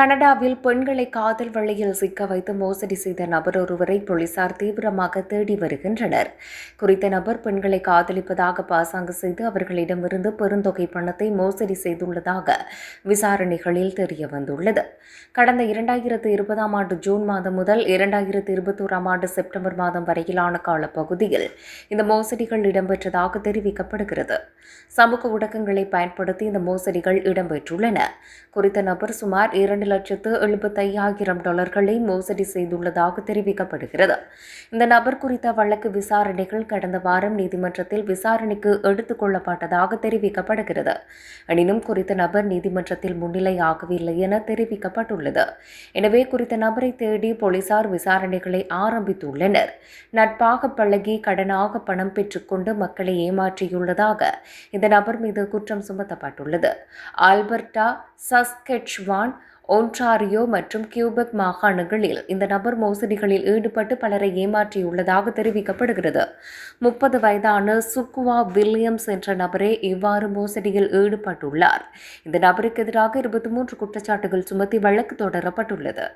கனடாவில் பெண்களை காதல் வழியில் சிக்க வைத்து மோசடி செய்த நபர் ஒருவரை போலீசார் தீவிரமாக தேடி வருகின்றனர். குறித்த நபர் பெண்களை காதலிப்பதாக பாசாங்கு செய்து அவர்களிடமிருந்து பெருந்தொகை பணத்தை மோசடி செய்துள்ளதாக விசாரணைகளில் தெரிய வந்துள்ளது கடந்த இரண்டாயிரத்து இருபதாம் ஆண்டு ஜூன் மாதம் முதல் இரண்டாயிரத்து இருபத்தோராம் ஆண்டு செப்டம்பர் மாதம் வரையிலான காலப்பகுதியில் இந்த மோசடிகள் இடம்பெற்றதாக தெரிவிக்கப்படுகிறது. சமூக ஊடகங்களை பயன்படுத்தி இந்த மோசடிகள் இடம்பெற்றுள்ளன. குறித்த நபர் சுமார் இரண்டு லட்சத்து எழுபத்தையாயிரம் டாலர்களை மோசடி செய்துள்ளதாக தெரிவிக்கப்படுகிறது. இந்த நபர் குறித்த வழக்கு விசாரணைகள் கடந்த வாரம் நீதிமன்றத்தில் விசாரணைக்கு எடுத்துக் கொள்ளப்பட்டதாக தெரிவிக்கப்படுகிறது. எனினும் குறித்த நபர் நீதிமன்றத்தில் முன்னிலையாகவில்லை என தெரிவிக்கப்பட்டுள்ளது. எனவே குறித்த நபரை தேடி போலீசார் விசாரணைகளை ஆரம்பித்துள்ளனர். நட்பாக பழகி கடனாக பணம் பெற்றுக்கொண்டு மக்களை ஏமாற்றியுள்ளதாக இந்த நபர் மீது குற்றம் சுமத்தப்பட்டுள்ளது. ஆல்பர்டா சஸ்கெட்ச்வான் ஒன்டாரியோ மற்றும் கியூபெக் மாகாணங்களில் இந்த நபர் மோசடிகளில் ஈடுபட்டு பலரை ஏமாற்றியுள்ளதாக தெரிவிக்கப்படுகிறது. முப்பது வயதான சுக்குவா வில்லியம்ஸ் என்ற நபரே இவ்வாறு மோசடியில் ஈடுபட்டுள்ளார். இந்த நபருக்கு எதிராக இருபத்தி மூன்று குற்றச்சாட்டுகள் சுமத்தி வழக்கு தொடரப்பட்டுள்ளது.